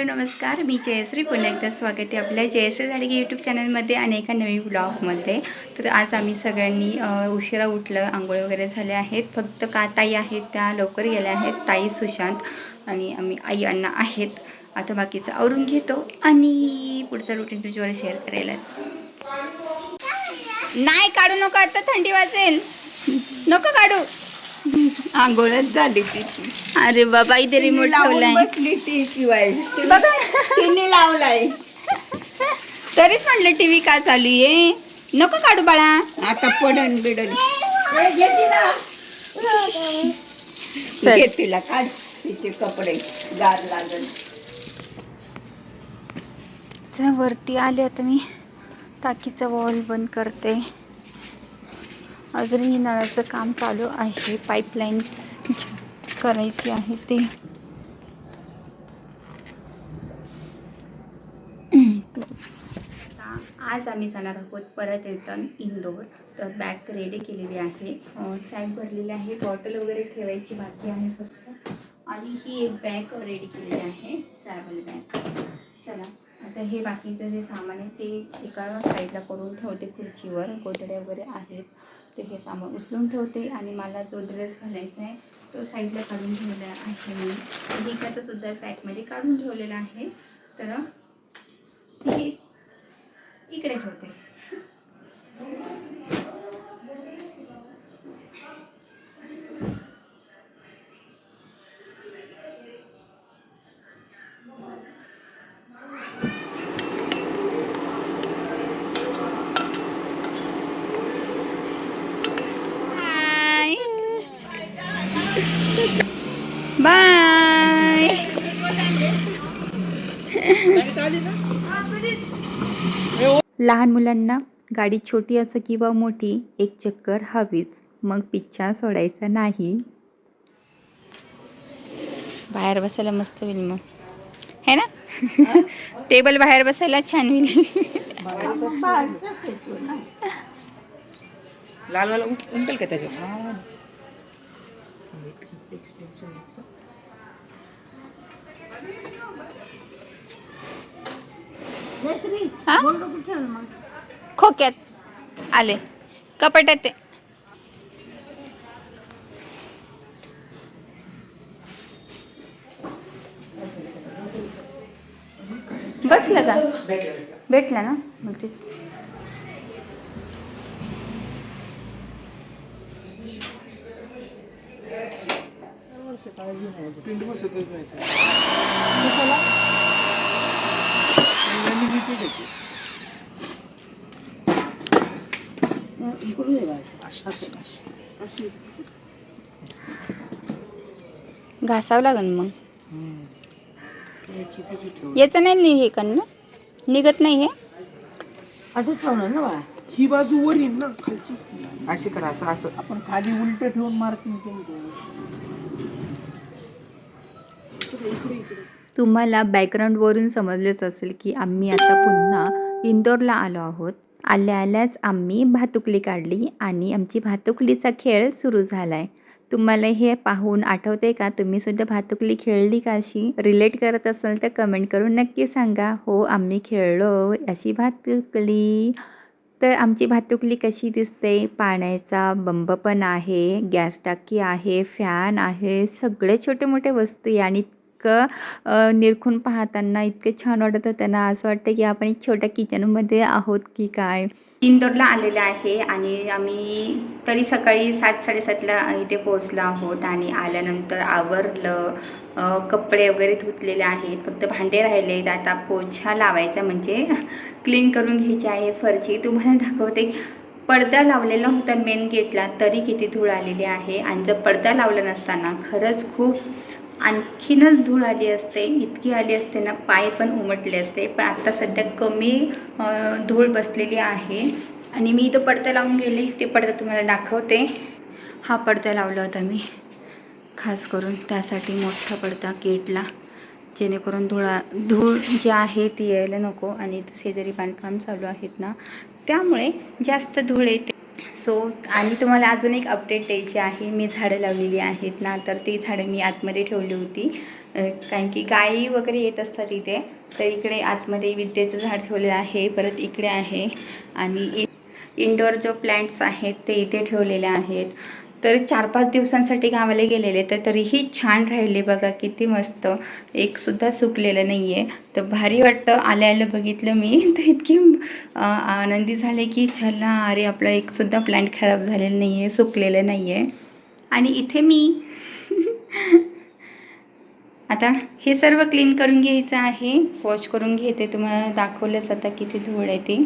Hello नमस्कार. मी जयश्री. पुन्हा एकदा स्वागत आहे आपल्या जयश्री झाडगे यूट्यूब चॅनलमध्ये आणि एका नवीन ब्लॉगमध्ये तर आज आम्ही सगळ्यांनी उशिरा उठलं. आंघोळ वगैरे झाले आहेत. फक्त का ताई आहेत त्या लवकर गेल्या आहेत. ताई सुशांत आणि आम्ही आई अण्णा आहेत. आता बाकीचं आवरून घेतो आणि पुढचं रुटीन तुझ्यावर शेअर करायलाच नाही काढू नको. आता थंडी वाजेल. नको काढू. आंघोळच झाली तिची अरे बाबा इथे रिमोट ठेवलाय. बसली ती शिवाय. बघा. तिने लावलाय. तरीच म्हटलं टीव्ही का चालू आहे? नको काढू बाळा. आता पडन बिडन. तिला. चल. घे तिला काढ. तिचे कपडे गार लागल चला, वरती आले आता मी. टाकीचा वॉल बंद करते. अजूनही नळाचं काम चालू आहे. पाईपलाईन करायची आहे ते. आज आम्ही जाणार आहोत परत रिटर्न इंदोर. तर बॅग रेडी केलेली आहे. सॅक भरलेली आहे. बॉटल वगैरे ठेवायची बाकी आहे फक्त. आणि ही एक बॅग रेडी केलेली आहे. Travel bag. चला आता हे बाकीचं जे सामान आहे ते एका साईडला करून ठेवते खुर्चीवर. गोदड्या वगैरे आहेत. ते हे सामान उचलून ठेवते आणि मला जो ड्रेस घालायचा आहे तो साईडला काढून ठेवला आहे मी. हिच्याचं सुद्धा साईडमध्ये काढून ठेवलेला आहे. तर हे इकडे ठेवते. लहान मुलांना गाडी छोटी असो किंवा मोठी एक चक्कर हवीच. मग पिच्छा सोडायचा नाही. बाहेर बसायला मस्त होईल मग. है ना? टेबल बाहेर बसायला छान होईल. लालवाला उमटेल का त्याच्यावर? हा? खोक्यात आले. कपाटात ते. बसलं का? भेटलं ना? मग ते इकडून बाळा. अशी. घासावं लागेल मग. याचं नाही हे करणं? निघत नाही हे? असं ठेवणार ना बाळा. ही बाजू वर येईल ना खालची. अशी करा असं असं. आपण खाली उलट ठेवून मार्किंग केलं. इकडे इकडे. तुम्हाला बॅकग्राऊंडवरून समजलेच असेल की आम्ही आता पुन्हा इंदोरला आलो आहोत. आल्या आल्याच आम्ही भातुकली काढली आणि आमची भातुकलीचा खेळ सुरू झाला आहे तुम्हाला हे पाहून आठवते का? तुम्ही सुद्धा भातुकली खेळली का अशी? रिलेट करत असाल तर कमेंट करून नक्की सांगा. हो आम्ही खेळलो अशी भातुकली. तर आमची भातुकली कशी दिसते? पाण्याचा बंब पण आहे गॅस टाकी आहे फॅन आहे सगळे छोटे मोठे वस्तू आहे आणि इतकं निरखून पाहताना इतकं छान वाटत होतं ना. असं वाटतं की आपण एक छोट्या किचनमध्ये आहोत की काय? इंदोरला आलेलं आहे आणि आम्ही तरी सकाळी सात साडेसातला इथे पोहोचलो आहोत आणि आल्यानंतर आवरलं. कपडे वगैरे धुतलेले आहेत. फक्त भांडे राहिले आहेत. आता पोछा लावायचा म्हणजे क्लीन करून घ्यायची आहे फरची तुम्हाला दाखवते पडदा लावलेला होता मेन गेटला तरी किती धूळ आलेली आहे. आणि जर पडदा लावला नसताना खरंच खूप आणखीनच धूळ आली असते इतकी आली असते ना पाय पण उमटले असते. पण आत्ता सध्या कमी धूळ बसलेली आहे. आणि मी इथं पडदा लावून गेले ते पडदा तुम्हाला दाखवते. हा पडदा लावला होता मी. खास करून त्यासाठी मोठा पडदा गेटला जेणेकरून धुळा धूळ जी आहे ती यायला नको. आणि शेजारी बांधकाम चालू आहेत ना. त्यामुळे जास्त धूळ येते सो आणि तुम्हाला अजून एक अपडेट द्यायची आहे. मी झाडं लावलेली आहेत ना तर ती झाडं मी आतमध्ये ठेवली होती. कारण की गायी वगैरे येत असतात इथे तर इकडे आतमध्ये विद्येचं झाड ठेवलेलं आहे परत इकडे आहे. आणि इ इंडोर जो प्लॅन्ट्स आहेत ते इथे ठेवलेले आहेत. तर चार पाच दिवसांसाठी गावाला गेलेले तर तरीही छान राहिले बघा किती मस्त. एकसुद्धा सुकलेलं नाही आहे तर भारी वाटतं. आल्या आलं बघितलं मी. तर इतकी आनंदी झाले की चला अरे आपला एकसुद्धा प्लॅन्ट खराब झालेला नाही आहे सुकलेलं नाही आहे आणि इथे मी आता हे सर्व क्लीन करून घ्यायचं आहे. वॉश करून घेते. तुम्हाला दाखवलंच आता किती धूळ आहे ती.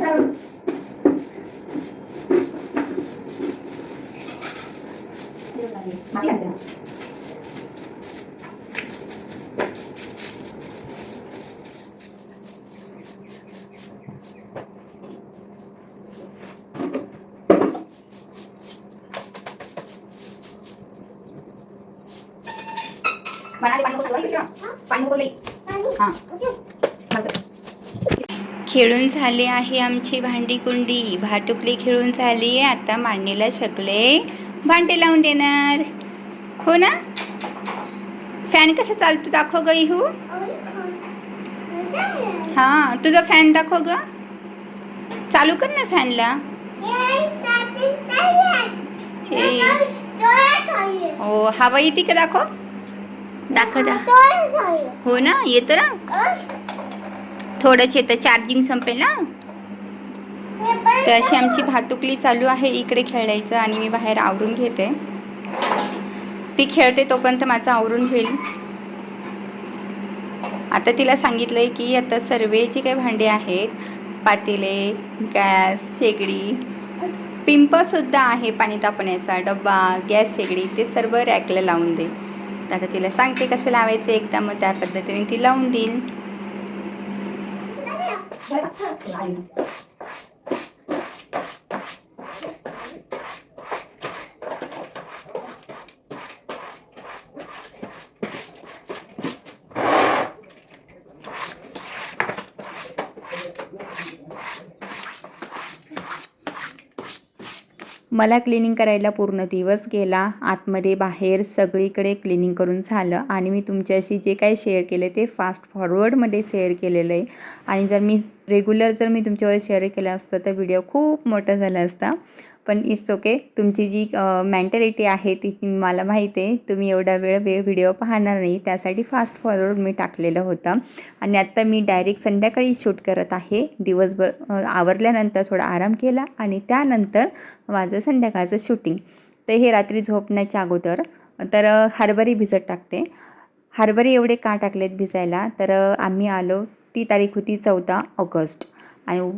Makan ya. Mana ada paling kulit lagi? Paling kulit. lagi. Ah. खेळून झाले आहे आमची भांडी कुंडी. भाटुकली खेळून झाली आहे. आता मांडणीला शकले भांडे लावून देणार. हो ना? फॅन कसा चालतो दाखव ग इहू. हां तुझा फॅन दाखव ग. चालू कर ना फॅनला हे. हो हवा येते का दाखव? दाखव हो ना? येतं ना? थोडंच येतं चार्जिंग संपेल ना? तर अशी आमची भातुकली चालू आहे इकडे खेळायचं आणि मी बाहेर आवरून घेते. ती खेळते तोपर्यंत माझं आवरून होईल आता तिला सांगितलंय की आता सर्व जे काही भांडे आहेत पातेले गॅस शेगडी. पिंपसुद्धा आहे पाणी तापण्याचा डब्बा गॅस शेगडी ते सर्व रॅकला लावून दे. आता तिला सांगते कसं लावायचं एकदा मग त्या पद्धतीने ती लावून देईल. 来看菜给阿姨 मला क्लिनिंग करायला पूर्ण दिवस गेला. आतमध्ये बाहेर सगळीकडे क्लिनिंग करून झालं आणि मी तुमच्याशी जे काही शेअर केलं ते फास्ट फॉरवर्डमध्ये शेअर केलेलं आहे. आणि जर मी रेग्युलर जर मी तुमच्यावर शेअर केलं असतं तर व्हिडिओ खूप मोठा झाला असता. पण इट्स ओके तुमची जी मेंटॅलिटी आहे ती मला माहीत आहे. तुम्ही एवढा वेळ वेळ व्हिडिओ पाहणार नाही. त्यासाठी फास्ट फॉरवर्ड मी टाकलेलं होतं. आणि आत्ता मी डायरेक्ट संध्याकाळी शूट करत आहे. दिवसभर आवरल्यानंतर थोडा आराम केला आणि त्यानंतर माझं संध्याकाळचं शूटिंग तर हे रात्री झोपण्याच्या अगोदर तर हरभरी भिजत टाकते. हरभरे एवढे का टाकलेत भिजायला? तर आम्ही आलो. ती तारीख होती चौदा ऑगस्ट. आणि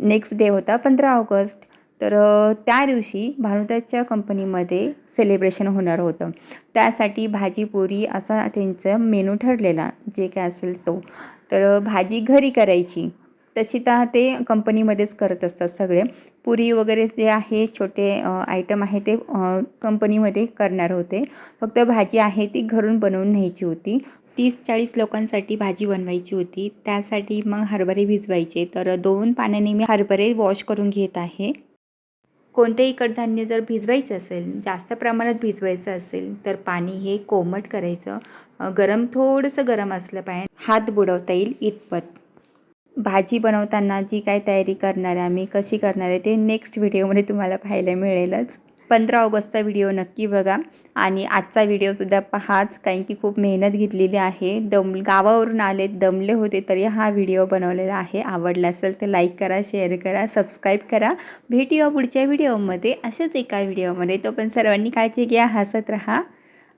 नेक्स्ट डे होता पंधरा ऑगस्ट. तर त्या दिवशी भानुदासच्या कंपनीमध्ये सेलिब्रेशन होणार होतं. त्यासाठी भाजी पुरी असा त्यांचं मेनू ठरलेला जे काय असेल तो. तर भाजी घरी करायची. तशी तर ते कंपनीमध्येच करत असतात सगळे. पुरी वगैरे जे आहे छोटे आयटम आहे ते कंपनीमध्ये करणार होते. फक्त भाजी आहे ती घरून बनवून न्यायची होती. तीस चाळीस लोकांसाठी भाजी बनवायची होती. त्यासाठी मग हरभरे भिजवायचे. तर दोन पाण्याने मी हरभरे वॉश करून घेत आहे. कोणतेही कडधान्य जर भिजवायचं असेल जास्त प्रमाणात भिजवायचं असेल तर पाणी हे कोमट करायचं. गरम थोडंसं गरम असलं पाहिजे. हात बुडवता येईल इतपत. भाजी बनवताना जी काय तयारी करणार आहे आम्ही कशी करणार आहे ते नेक्स्ट व्हिडिओमध्ये तुम्हाला पाहायला मिळेलच. पंधरा ऑगस्टचा व्हिडिओ नक्की बघा. आणि आजचा व्हिडिओसुद्धा पहाच कारण की खूप मेहनत घेतलेली आहे. दम गावावरून आले दमले होते तरी हा व्हिडिओ बनवलेला आहे. आवडला असेल तर लाईक करा शेअर करा सबस्क्राईब करा. भेटूया पुढच्या व्हिडिओमध्ये. असेच एका व्हिडिओमध्ये. तो पण सर्वांनी काळजी घ्या हसत राहा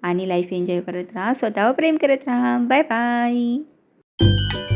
आणि लाईफ एन्जॉय करत राहा. स्वतःवर प्रेम करत राहा. Bye bye